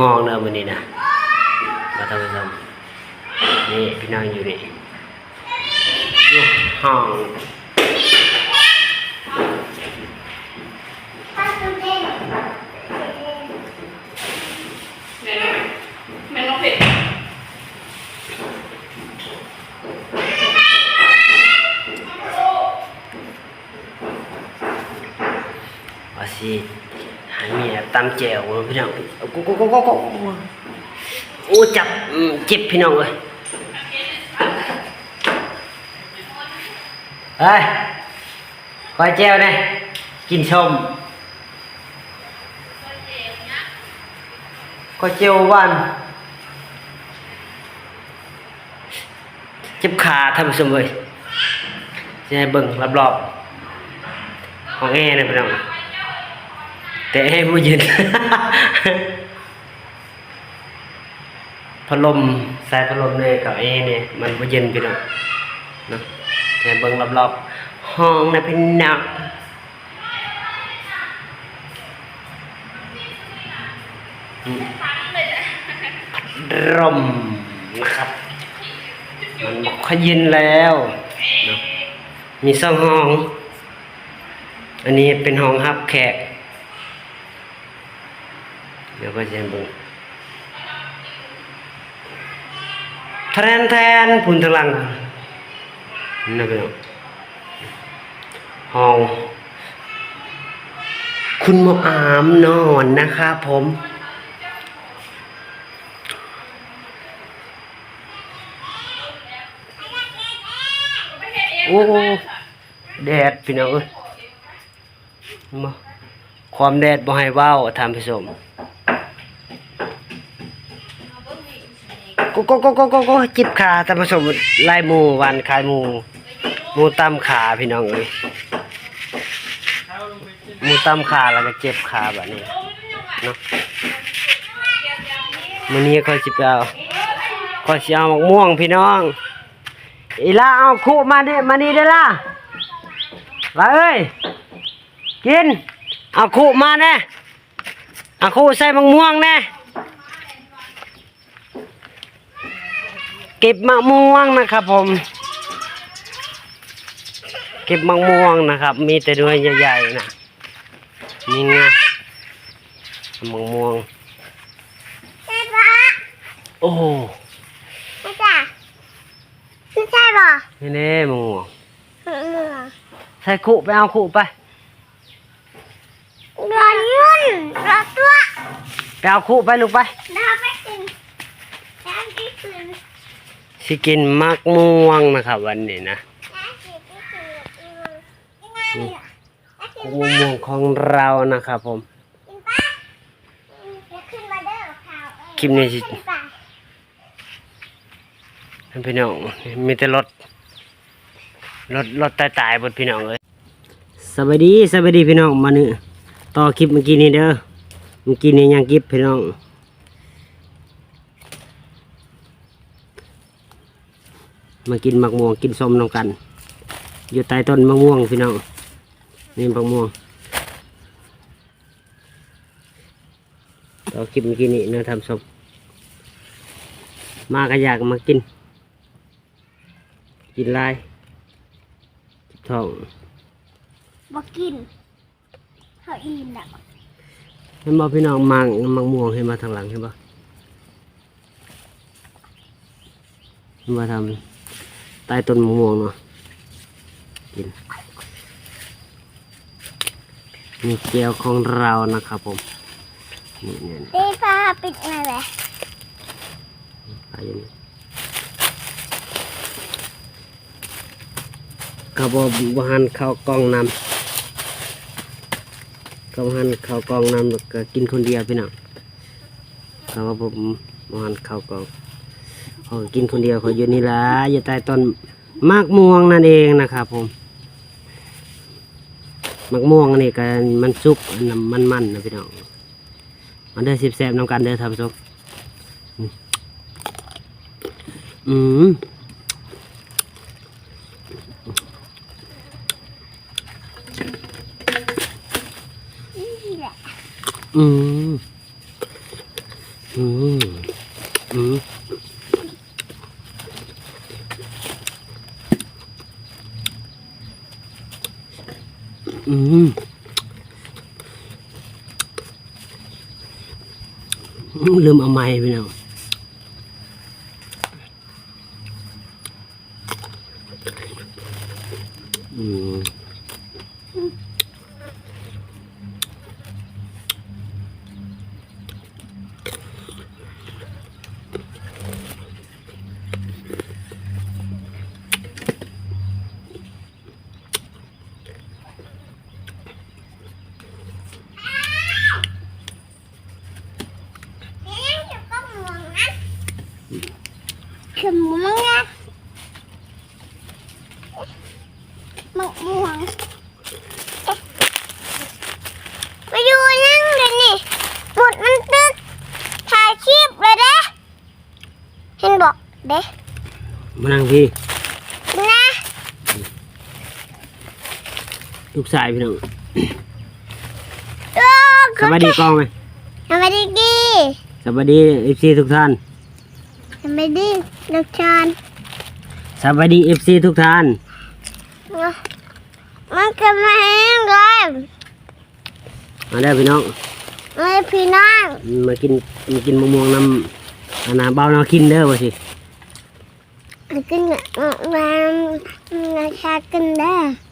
ห้องเดิมวันนี้นะมาทำไปทำนี่พี่นางอยู่นี่อยู่ห้องแม่น้องแม่น้องเผ็ดว่าสิหาเมีย ตำแจวพี่น้องกุ๊กกุ๊กกุ๊กกุ๊กกุ๊กโอ้จับเจ็บพี่น้องเลยเฮ้ยคอยแจวนี่ยกินชมคอยเจววันเจ็บขาทำสมเลยจะเบิ่งรอบๆของแอร์นะพี่น้อง แต่ให้ผู้ยืนพัดลมสายพัดลมเนี่ยกับเอเนี่ยมันบ่เย็นพี่น้องนะแต่เบิ่งรอบๆห้องนะพี่น้องอืมพัดลมนะครับ มันบอกขยินแล้วมีสองห้อง อันนี้เป็นห้องฮับแขก ดี๋ยวก็จะให้เบิ่งแทนแทนพุนทลังนี่เป็นห้องคุณหมออามนอนนะครับผมโอ้แดดพี่น้องเอ้ยความแดดบ่ให้ว้าวทำผู้ชม ก็ก็ก็ก็ก็ก็จิบขาทำผู้ชมลายมูวันขายมูมูตำขาพี่น้องเอ้ยมูตำขาแล้วก็เจ็บขาแบบนี้เนาะมื้อนี้ค่อยสิไปเอาค่อยสิเอามกม่วงพี่น้อง อีล่าเอาคู่มาดิมานี่เด้ล่ะล่ะเอ้ยกินเอาคู่มาแน่เอาคู่ใส่มะม่วงแน่ เก็บมะม่วงนะครับผม เก็บมะม่วงนะครับ มีแต่ด้วยใหญ่ๆนะนี่ไงมะม่วงใช่ปะโอ้โหไม่ใช่ไม่ใช่ปะนี่แน่มะม่วงอืมใส่คู่ไปเอาคู่ไปรอยุ่นรอตัวไปเอาคู่ไปลูกไปรอไปกินน้ำที่คืน สิกินมะม่วงนะครับ วันนี้นะน้ำที่คืนอีมันยังไงอะน้ำที่มะม่วงของเรานะครับผมกินปะอืมจะขึ้นมาเด้อข่าวเอ้ยคลิปนี้สิขึ้นไปท่านพี่น้องมีแต่รถรถรถตายตายๆบนพี่น้องเลยสวัสดีสวัสดีพี่น้องมาเนื้อต่อคลิปเมื่อกี้นี้เด้อเมื่อกี้นี้ยังคลิปพี่น้อง มากินมะม่วงกินส้มน้องกัน อยู่ใต้ต้นมะม่วงพี่น้องนี่มะม่วงต่อคลิปเมื่อกี้นี้เนื้อทำส้มมาก็อยากมากิน กินลายกินท้องบอกกินเขาอิ่มแล้วเห็นบ่พี่น้องมังมังม่วงเห็นมาทางหลังเห็นบ่เห็นมาทำใต้ต้นมะม่วงเนาะกินนี่เกี๊ยวของเรานะครับผมนี่เนี่ยตีฟ้าปิดมาเลยไปอยู่นี่ก็บ่บ่หันเข้าวกล้องนำก็บ่หันเข้าวกล้องนำแล้วก็กินคนเดียวพี่น้องก็ว่าผมบ่หันเข้าวกล้อง กินคนเดียวเขาอยู่นี่ละอยู่ใต้ต้นมากม่วงนั่นเองนะครับผมมากม่วงนี่ก็มันสุกอันนั้นมันมันนะพี่น้องมันได้สิบแสบน้ำกันเด้อท่านผู้ชมอืมอืมอืมอืม อืมลืมเอาไม้ไปเนาะอืม นี่จะก็มองนะคือ มองนะมะม่วงมาดูนั่งเลยนี่บุดมันตึกถ่ายคลิปเลยเด้เห็นบอกเด้มานั่งพี่นะลูกชายพี่น้องโอ้สวัสดีกล้องไหมสวัสดีดีสวัสดีเอฟซีทุกท่าน สวัสดีนักชานสวัสดีเอฟซีทุกท่าน มันก็มาแห้งเลยมาได้อพี่น้อง ไม่พี่น้องมากินมากินมะม่วงน้ำอันนาเบาเนากินเด้อว่าสิกินมานักชากินได้เอ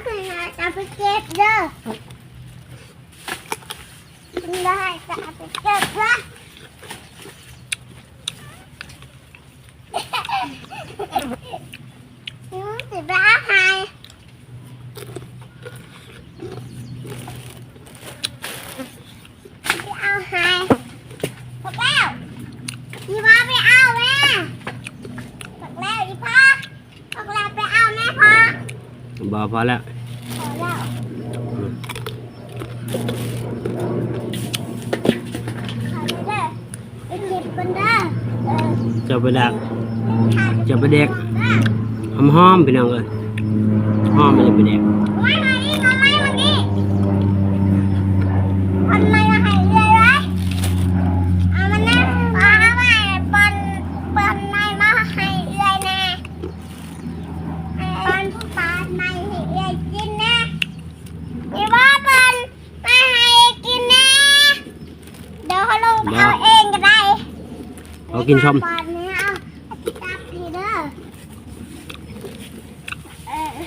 เอาคืนมาจะไปเก็บเด้อคุณได้จะเอาไปเก็บละอืมสิบ้าใคร ไปเอาให้บอกแล้วอีพ่อไปเอาแม่บอกแล้วอีพ่อบอกแล้วไปเอาแม่พ่อ บอพอแล้วพอแล้วขอเด้อไปเก็บกันเด้อเจ้าไปดักขาเจ้าไปเด็กหอมหอมๆพี่น้องเลยหอมไม่ได้ไปเด็ก ไม่มาดิมาไม่มาดิคนไม่มาให้เรื่อยเลยเอามานั่งเอามาปนปนไม่มาให้เรื่อยแน่ ปอนผู้ปานไม่ให้เอ้ยกินนะอีว่าปอนไม่ให้กินนะเดี๋ยวเขาลงไปเอาเองก็ได้ เขากินชมปอนเนี่ยเอาจับทีเด้อเออ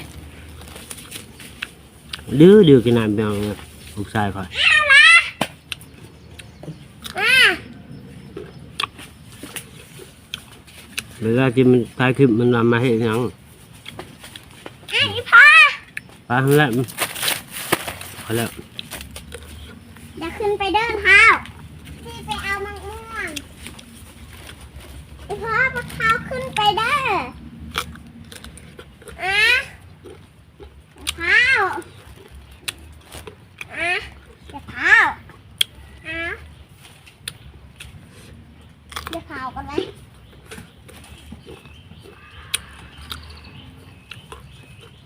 ดื้อดื้อกินน้ำพี่น้องเลยลูกชายคอยเอาละอะเวลาที่มันถ่ายคลิปมันนำมาให้หยังอะอีพ่อไปแล้วพอแล้ว เดี๋ยวขึ้นไปเดินเท้าพี่ไปเอามังม่วงอีพ่อมะพร้าวขึ้นไปเด้ออะมะพร้าวอะเดี๋ยวเท้าอะเดี๋ยวเท้ากันเลย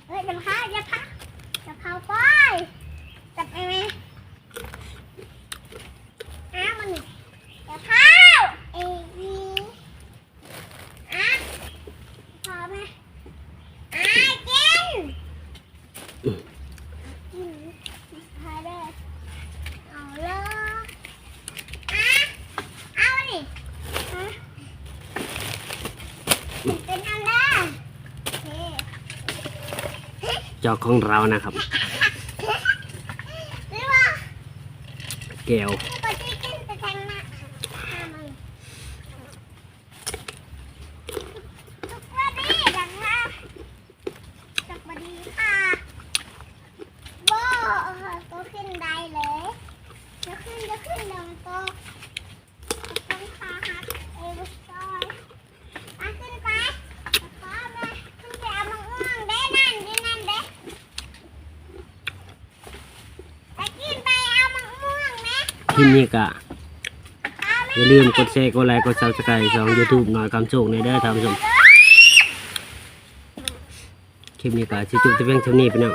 เฮ้ยเดี๋ยวเท้าเดี๋ยวเท้าเดี๋ยวเท้าไปจับไปไหม อ้าวมันเดี๋ยวเข้าเอวีอะพอไหมอะกินกินพอได้เอาเลยอะเอาดิอะเป็นอันเด้อโอเค เจ้าของเรานะครับหรือว่าแก้ว ปกติกินแต่แทงหน้า ก็ขึ้นได้เลยจะขึ้นจะขึ้นเดี๋ยวมันโตต้องขาหักเอวซอยมาขึ้นไปขอมาขึ้นไปเอามังม่วงเด้นั่นดินั่นเด้ไปกินไปเอามังม่วงนะ คลิปนี้ก็อย่าลืมกดแชร์กดไลค์กดซับสไครต์ช่องยูทูบหน่อยคำโชคในเด้อท่านผู้ชมคลิปนี้ก็ชิจุดที่เพียงเท่านี้พี่น้ว